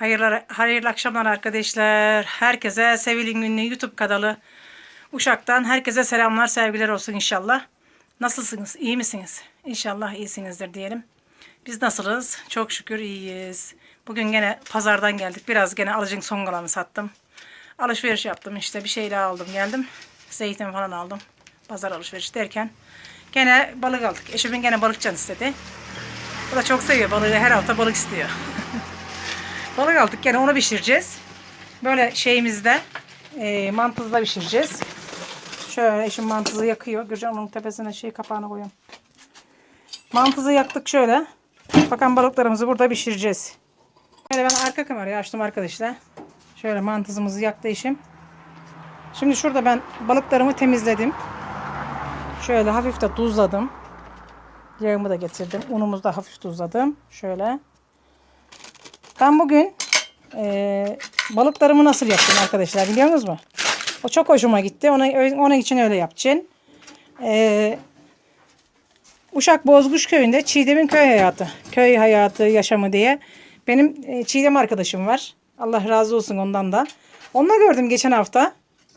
Hayırlı, hayırlı akşamlar arkadaşlar. Herkese Sevil'in Günlüğü YouTube kanalı Uşak'tan herkese selamlar, sevgiler olsun inşallah. Nasılsınız? İyi misiniz? İnşallah iyisinizdir diyelim. Biz nasılız? Çok şükür iyiyiz. Bugün gene pazardan geldik. Biraz gene alıcın son kalanı sattım. Alışveriş yaptım işte. Bir şeyler aldım geldim. Zeytin falan aldım. Pazar alışveriş derken. Gene balık aldık. Eşimin gene balık can istedi. O da çok seviyor balığı. Her hafta balık istiyor. Balık aldık gene onu pişireceğiz. Böyle şeyimizde e, mantızda pişireceğiz. Şöyle eşim mantızı yakıyor. Gürcan onun tepesine şey kapağını koyuyorum. Mantızı yaktık şöyle. Bakan balıklarımızı burada pişireceğiz. Şöyle ben arka kamerayı açtım arkadaşlar. Şöyle mantızımızı yaktı eşim. Şimdi şurada ben balıklarımı temizledim. Şöyle hafif de tuzladım. Yağımı da getirdim. Unumuzu da hafif tuzladım. Şöyle. Ben bugün e, balıklarımı nasıl yaptım arkadaşlar biliyor musunuz mu? O çok hoşuma gitti. Ona, onun için öyle yapacağım. E, Uşak Bozguş köyünde Çiğdem'in köy hayatı, köy hayatı yaşamı diye benim e, Çiğdem arkadaşım var. Allah razı olsun ondan da. Onunla gördüm geçen hafta.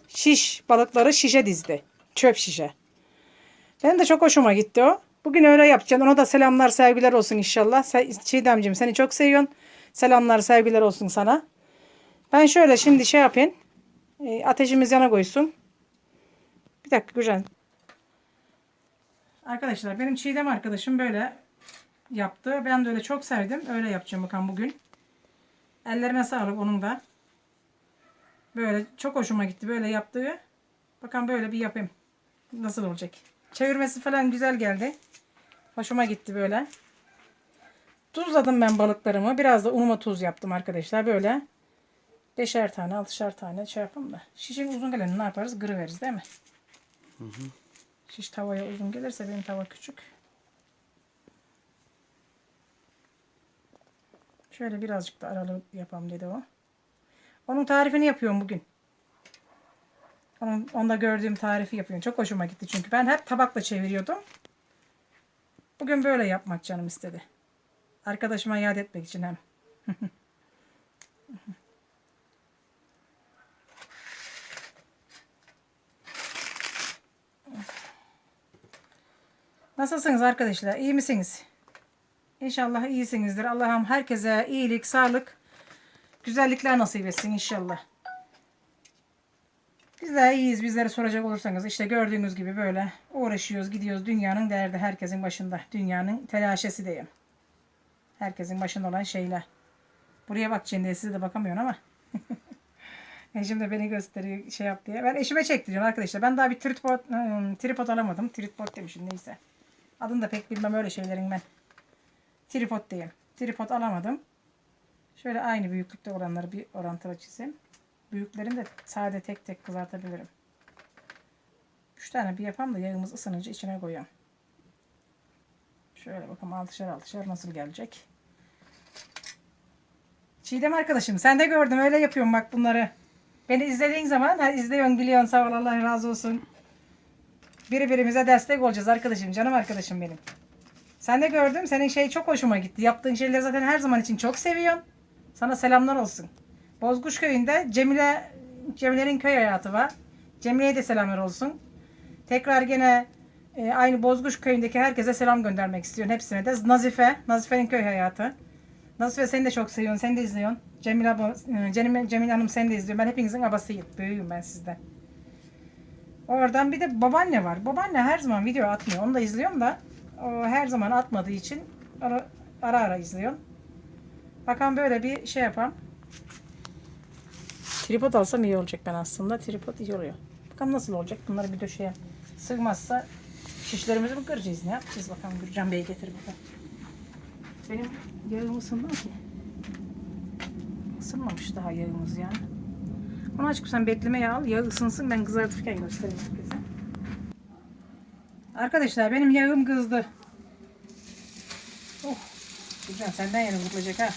Şiş balıkları şişe dizdi. Çöp şişe. Benim de çok hoşuma gitti o. Bugün öyle yapacağım. Ona da selamlar, sevgiler olsun inşallah. Se- Çiğdemciğim seni çok seviyorum. Selamlar, sevgiler olsun sana. Ben şöyle şimdi şey yapayım. E, ateşimiz yana koysun. Bir dakika Gürcan. Arkadaşlar benim Çiğdem arkadaşım böyle yaptı. Ben de öyle çok sevdim. Öyle yapacağım bakalım bugün. Ellerine sağlık onun da. Böyle çok hoşuma gitti böyle yaptığı. Bakalım böyle bir yapayım. Nasıl olacak? Çevirmesi falan güzel geldi. Hoşuma gitti böyle. Tuzladım ben balıklarımı. Biraz da unuma tuz yaptım arkadaşlar. Böyle beşer tane, altışar tane şey yapalım da. Şişin uzun geleni ne yaparız? Gırı veririz değil mi? Şiş tavaya uzun gelirse benim tava küçük. Şöyle birazcık da aralı yapalım dedi o. Onun tarifini yapıyorum bugün. Onun, onda gördüğüm tarifi yapıyorum. Çok hoşuma gitti çünkü ben hep tabakla çeviriyordum. Bugün böyle yapmak canım istedi. Arkadaşıma yad etmek için hem. Nasılsınız arkadaşlar? İyi misiniz? İnşallah iyisinizdir. Allah'ım herkese iyilik, sağlık, güzellikler nasip etsin inşallah. Biz de iyiyiz. Bizleri soracak olursanız işte gördüğünüz gibi böyle uğraşıyoruz, gidiyoruz. Dünyanın derdi herkesin başında. Dünyanın telaşesi diyeyim. Herkesin başında olan şeyler. Buraya bak diye size de bakamıyorsun ama. Eşim de beni gösteriyor şey yap diye. Ben eşime çektiriyorum arkadaşlar. Ben daha bir tripod, ım, tripod alamadım. Tripod demişim neyse. Adını da pek bilmem öyle şeylerin ben. Tripod diyeyim. Tripod alamadım. Şöyle aynı büyüklükte olanları bir orantılı çizeyim. Büyüklerini de sade tek tek kızartabilirim. Üç tane bir yapalım da yağımız ısınınca içine koyuyorum. Şöyle bakalım altışar altışar nasıl gelecek. Çiğdem arkadaşım sen de gördüm öyle yapıyorum bak bunları. Beni izlediğin zaman ha, izliyorsun biliyorsun sağ ol Allah razı olsun. Birbirimize destek olacağız arkadaşım canım arkadaşım benim. Sen de gördüm senin şey çok hoşuma gitti. Yaptığın şeyleri zaten her zaman için çok seviyorum. Sana selamlar olsun. Bozguş köyünde Cemile Cemile'nin köy hayatı var. Cemile'ye de selamlar olsun. Tekrar gene e, aynı Bozguş köyündeki herkese selam göndermek istiyorum. Hepsine de. Nazife, Nazife'nin köy hayatı. Nazife seni de çok seviyorsun. Sen de izliyorsun. Cemile, abla- e, Cemile, Cemile Hanım seni de izliyor. Ben hepinizin abasıyım. Büyüğüm ben sizden. Oradan bir de babaanne var. Babaanne her zaman video atmıyor. Onu da izliyorum da o her zaman atmadığı için ara ara, ara izliyorum. Bakalım böyle bir şey yapalım. Tripod alsam iyi olacak ben aslında. Tripod iyi oluyor. Bakalım nasıl olacak. Bunları bir döşeye sığmazsa şişlerimizi mi kıracağız? Ne yapacağız bakalım. Gürcan Bey getir bakalım. Benim yağım ısındı ki. Isınmamış daha yağımız yani. Onu açıp sen beklemeye al. Yağ ısınsın ben kızartırken göstereyim herkese. Arkadaşlar benim yağım kızdı. Oh. Gürcan senden yana vurulacak ha.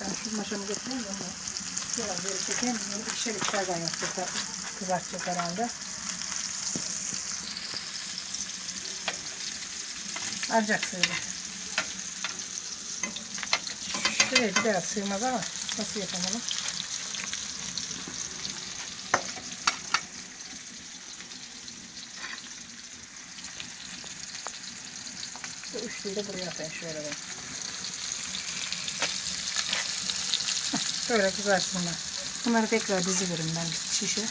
Ben şu maşamı getireyim de biraz böyle çekeyim. Bunu ikişer ikişerden yapacağız artık. Kızartacağız herhalde. Ancak söyle. Evet bir daha sığmaz ama nasıl onu? Bu üçlüyü de buraya atayım şöyle ben. Böyle kızarsınlar. Bunları tekrar diziverim ben şişe.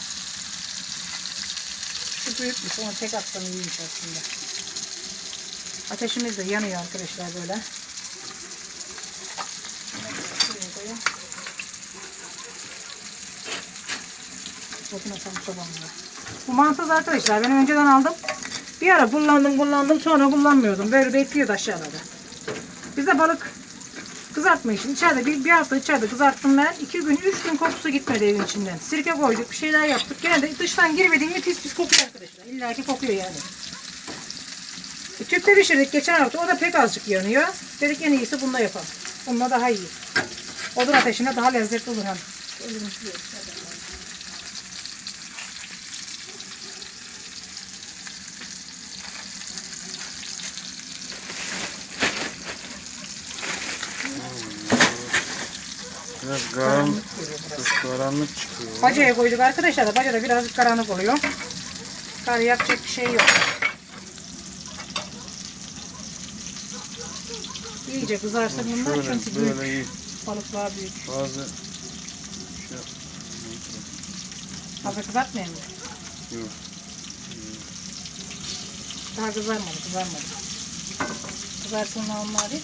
Şu büyükmüş onu tek atsam iyiymiş aslında. Ateşimiz de yanıyor arkadaşlar böyle. Bakın atalım sobamıza. Bu mantız arkadaşlar ben önceden aldım. Bir ara kullandım kullandım sonra kullanmıyordum. Böyle bekliyordu aşağıda. Bize balık kızartma için içeride bir, bir hafta içeride kızarttım ben. iki gün üç gün kokusu gitmedi evin içinden. Sirke koyduk bir şeyler yaptık. Gene dıştan girmediğin mi pis pis kokuyor arkadaşlar. İlla ki kokuyor yani. E, tüpte pişirdik geçen hafta. O da pek azıcık yanıyor. Dedik en iyisi bunda yapalım. Onunla daha iyi. Odun ateşinde daha lezzetli olur hem. Biraz karanlık, karanlık çıkıyor. Bacaya koyduk arkadaşlar da bacada birazcık karanlık oluyor. Kar yapacak bir şey yok. İyice kızarsın bunlar Şöyle çünkü büyük. iyi. Balıklar büyük. Bazı şey Fazla kızartmayayım mı? yok. Daha kızarmadı, kızarmadı. Kızarsın onlar değil.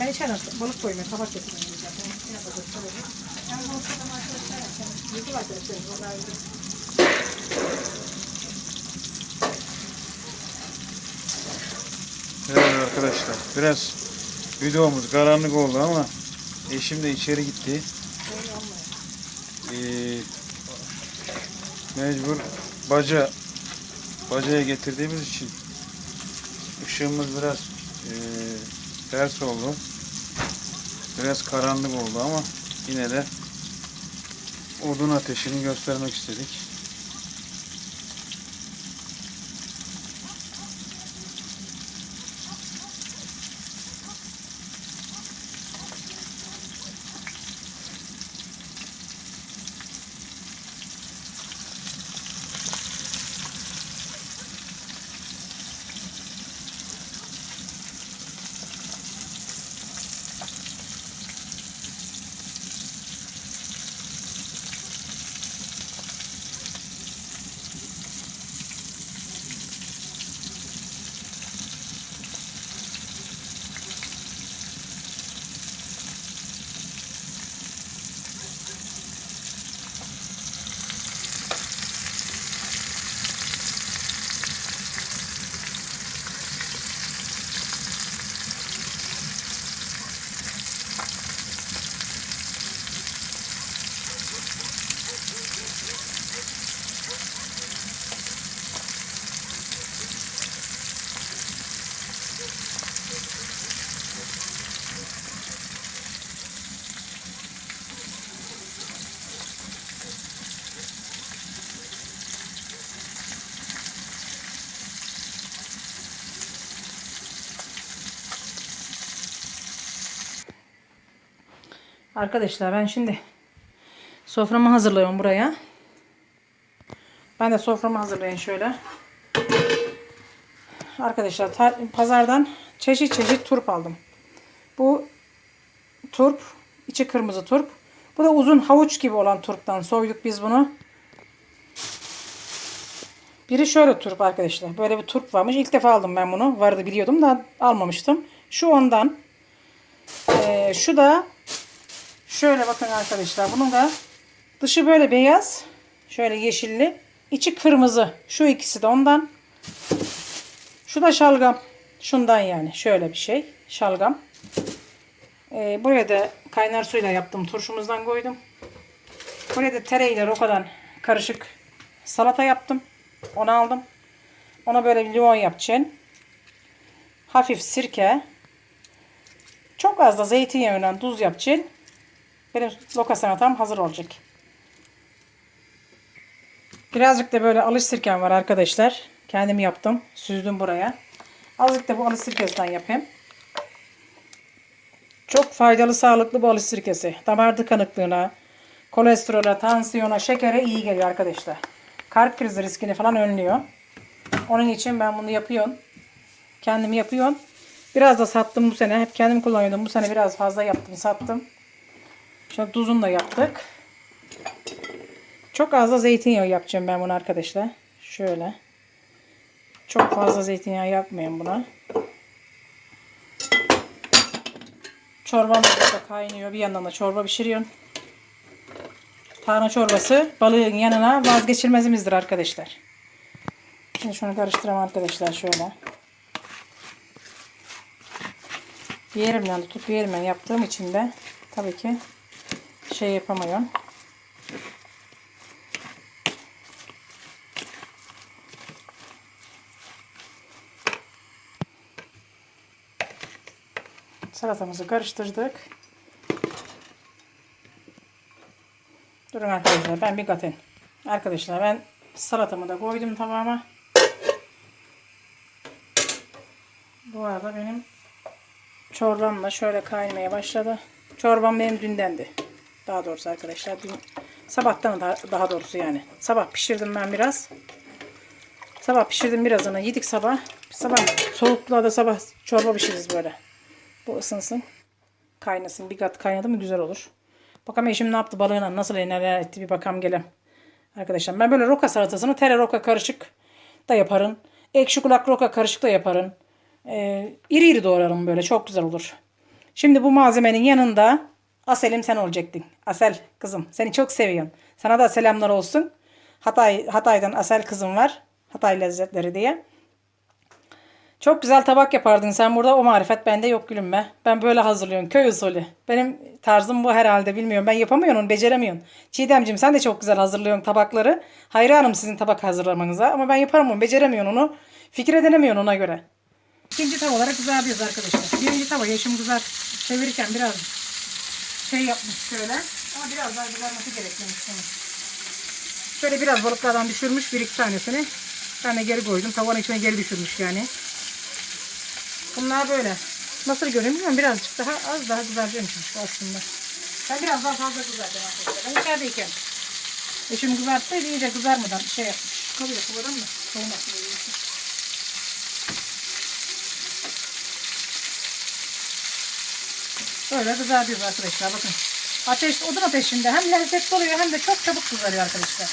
Ben içeriden balık. Ne yapacağız, soracağız. Yani bu ortadan arkadaşlar var arkadaşlar, vallahi yüzü. Evet arkadaşlar biraz videomuz karanlık oldu ama eşim de içeri gitti. Ee, mecbur baca bacaya getirdiğimiz için ışığımız biraz ee, ters oldu. Biraz karanlık oldu ama yine de odun ateşini göstermek istedik. Arkadaşlar ben şimdi soframı hazırlıyorum buraya. Ben de soframı hazırlayayım şöyle. Arkadaşlar pazardan çeşit çeşit turp aldım. Bu turp, içi kırmızı turp. Bu da uzun havuç gibi olan turptan soyduk biz bunu. Biri şöyle turp arkadaşlar. Böyle bir turp varmış. İlk defa aldım ben bunu. Vardı biliyordum da almamıştım. Şu ondan. Ee, şu da Şöyle bakın arkadaşlar. Bunun da dışı böyle beyaz. Şöyle yeşilli. içi kırmızı. Şu ikisi de ondan. Şu da şalgam. Şundan yani. Şöyle bir şey. Şalgam. Ee, buraya da kaynar suyla yaptım. Turşumuzdan koydum. Buraya da tereyağı rokadan karışık salata yaptım. Onu aldım. Ona böyle bir limon yapacağım. Hafif sirke. Çok az da zeytinyağıyla tuz yapacağım. Benim loka salatam hazır olacak. Birazcık da böyle alış sirkem var arkadaşlar. Kendim yaptım. Süzdüm buraya. Azıcık da bu alış sirkesinden yapayım. Çok faydalı, sağlıklı bol sirkesi. Damar tıkanıklığına, kolesterole, tansiyona, şekere iyi geliyor arkadaşlar. Kalp krizi riskini falan önlüyor. Onun için ben bunu yapıyorum. Kendim yapıyorum. Biraz da sattım bu sene. Hep kendim kullanıyordum. Bu sene biraz fazla yaptım, sattım. Şöyle tuzunu da yaptık. Çok az da zeytinyağı yapacağım ben bunu arkadaşlar. Şöyle. Çok fazla zeytinyağı yapmayın buna. Çorbam da kaynıyor. Bir yandan da çorba pişiriyorum. Tarhana çorbası balığın yanına vazgeçilmezimizdir arkadaşlar. Şimdi şunu karıştıralım arkadaşlar şöyle. Yerimden tutup yerimden yaptığım için de tabii ki şey yapamıyorum. Salatamızı karıştırdık. Durun arkadaşlar ben bir katın. Arkadaşlar ben salatamı da koydum tavama. Bu arada benim çorbam da şöyle kaynamaya başladı. Çorbam benim dündendi. Daha doğrusu arkadaşlar dün sabahtan da daha doğrusu yani. Sabah pişirdim ben biraz. Sabah pişirdim birazını yedik sabah. Sabah soğukluğa da sabah çorba pişiririz böyle. Bu ısınsın. Kaynasın. Bir kat kaynadı mı güzel olur. Bakalım eşim ne yaptı balığına nasıl neler etti bir bakalım gelem. Arkadaşlar ben böyle roka salatasını tere roka karışık da yaparım. Ekşi kulak roka karışık da yaparım. Ee, iri iri doğrarım böyle çok güzel olur. Şimdi bu malzemenin yanında Asel'im sen olacaktın. Asel kızım seni çok seviyorum. Sana da selamlar olsun. Hatay, Hatay'dan Asel kızım var. Hatay lezzetleri diye. Çok güzel tabak yapardın sen burada. O marifet bende yok gülüm be. Ben böyle hazırlıyorum. Köy usulü. Benim tarzım bu herhalde. Bilmiyorum. Ben yapamıyorum. Beceremiyorum. Çiğdemciğim sen de çok güzel hazırlıyorsun tabakları. Hayranım sizin tabak hazırlamanıza. Ama ben yaparım onu. Beceremiyorum onu. Fikir edinemiyorum ona göre. İkinci tava olarak kızartıyoruz arkadaşlar. Birinci tava yaşım kızar çevirirken biraz şey yapmış şöyle. Ama biraz daha kızarması gerekiyormuş. Şöyle biraz balıklardan düşürmüş bir iki tanesini. Ben de geri koydum. Tavanın içine geri düşürmüş yani. Bunlar böyle. Nasıl bilmiyorum. Birazcık daha az daha kızartıyormuşmuş aslında. Ben biraz daha fazla kızartacağım arkadaşlar. Ben içerideyken. Eşim kızarttıydı iyice kızarmadan şey yapmış. Kalıyor kovadan mı? Soğumasın Böyle kızartıyoruz arkadaşlar bakın. Ateş, odun ateşinde hem lezzetli oluyor hem de çok çabuk kızarıyor arkadaşlar.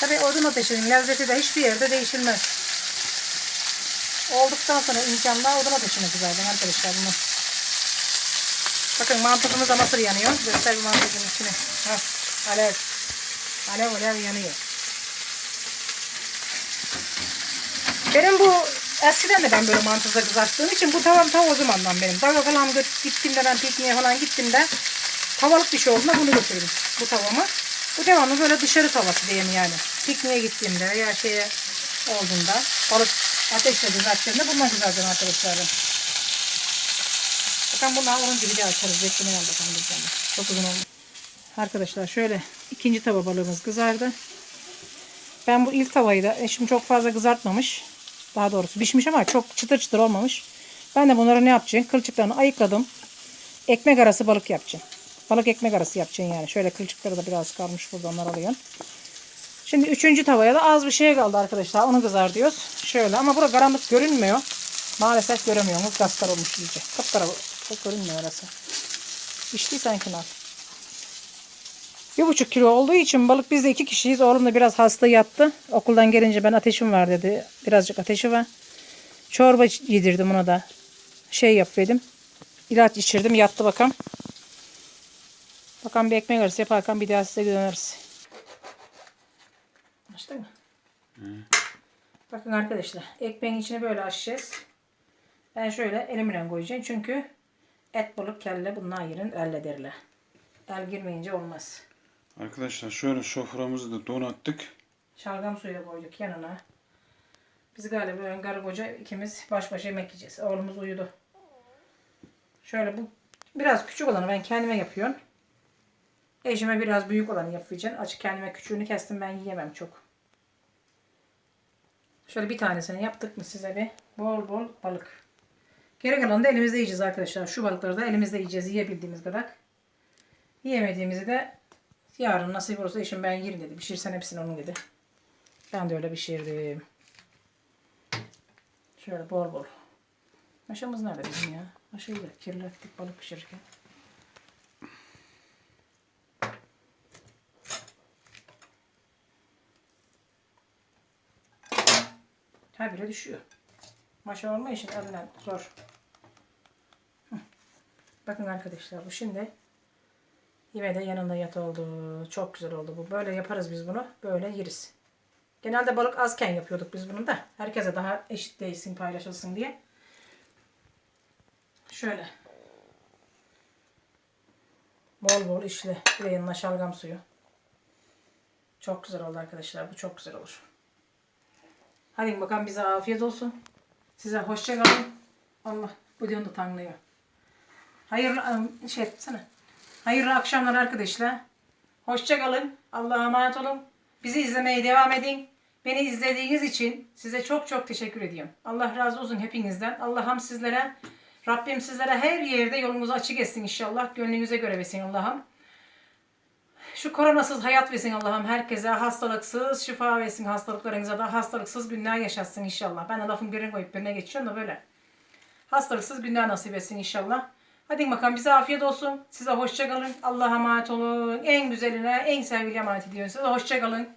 Tabi odun ateşinin lezzeti de hiçbir yerde değişilmez. Olduktan sonra imkanla odun ateşine kızardım arkadaşlar bunu. Bakın mantımız da nasıl yanıyor. Göster bir mantımızın içine. Ha, alev. Alev alev yanıyor. Benim bu eskiden de ben böyle mantıda kızarttığım için bu tavam ta o zamandan benim. Dağa falan gittiğimde ben pikniğe falan gittiğimde tavalık bir şey olduğunda bunu götürürüm bu tavamı. Bu devamlı böyle dışarı tavası diyeyim yani. Pikniğe gittiğimde veya şeye olduğunda balık ateşle kızarttığımda bundan kızartacağım arkadaşlarım. Bakın bunlar olunca bir daha açarız. Beklemeyin bakalım biz yani. Çok uzun oldu. Arkadaşlar şöyle ikinci tava balığımız kızardı. Ben bu ilk tavayı da eşim çok fazla kızartmamış. Daha doğrusu pişmiş ama çok çıtır çıtır olmamış. Ben de bunları ne yapacağım? Kılçıklarını ayıkladım. Ekmek arası balık yapacağım. Balık ekmek arası yapacağım yani. Şöyle kılçıkları da biraz kalmış burada onları alıyorum. Şimdi üçüncü tavaya da az bir şey kaldı arkadaşlar. Onu kızartıyoruz. Şöyle ama burada karanlık görünmüyor. Maalesef göremiyorsunuz. Gaskar olmuş iyice. Kapkara görünmüyor orası. Sanki al. Bir buçuk kilo olduğu için balık biz de iki kişiyiz. Oğlum da biraz hasta yattı. Okuldan gelince ben ateşim var dedi. Birazcık ateşi var. Çorba yedirdim ona da. Şey yap dedim. İlaç içirdim. Yattı bakalım. Bakalım bir ekmek arası yaparken bir daha size döneriz. Açtı mı? Bakın arkadaşlar. Ekmeğin içine böyle açacağız. Ben şöyle elimle koyacağım. Çünkü et balık kelle bunlar yerin elle derler. El girmeyince olmaz. Arkadaşlar şöyle soframızı da donattık. Şalgam suyu koyduk yanına. Biz galiba ön karı koca ikimiz baş başa yemek yiyeceğiz. Oğlumuz uyudu. Şöyle bu biraz küçük olanı ben kendime yapıyorum. Eşime biraz büyük olanı yapacağım. Açık kendime küçüğünü kestim ben yiyemem çok. Şöyle bir tanesini yaptık mı size bir bol bol balık. Geri kalanı da elimizde yiyeceğiz arkadaşlar. Şu balıkları da elimizde yiyeceğiz yiyebildiğimiz kadar. Yiyemediğimizi de yarın nasip olursa eşim ben yerim dedi. Pişirsen hepsini onun dedi. Ben de öyle pişirdim. Şöyle bol bol. Maşamız nerede bizim ya? Maşayı da kirlettik balık pişirirken. Habire düşüyor. Maşa olma için elinden zor. Bakın arkadaşlar bu şimdi yine de yanında yat oldu. Çok güzel oldu bu. Böyle yaparız biz bunu. Böyle yeriz. Genelde balık azken yapıyorduk biz bunu da. Herkese daha eşit değilsin paylaşılsın diye. Şöyle. Bol bol işli. Bir de yanına şalgam suyu. Çok güzel oldu arkadaşlar. Bu çok güzel olur. Hadi bakalım bize afiyet olsun. Size hoşça kalın. Allah bu da tanlıyor. Hayırlı ım, şey sana. Hayırlı akşamlar arkadaşlar. Hoşça kalın. Allah'a emanet olun. Bizi izlemeye devam edin. Beni izlediğiniz için size çok çok teşekkür ediyorum. Allah razı olsun hepinizden. Allah'ım sizlere Rabbim sizlere her yerde yolunuzu açık etsin inşallah. Gönlünüze göre versin Allah'ım. Şu koronasız hayat versin Allah'ım herkese. Hastalıksız şifa versin hastalıklarınıza da. Hastalıksız günler yaşatsın inşallah. Ben de lafın birine koyup birine geçiyorum da böyle. Hastalıksız günler nasip etsin inşallah. Hadi bakalım bize afiyet olsun. Size hoşça kalın. Allah'a emanet olun. En güzeline, en sevgili emanet ediyorum size. Hoşça kalın.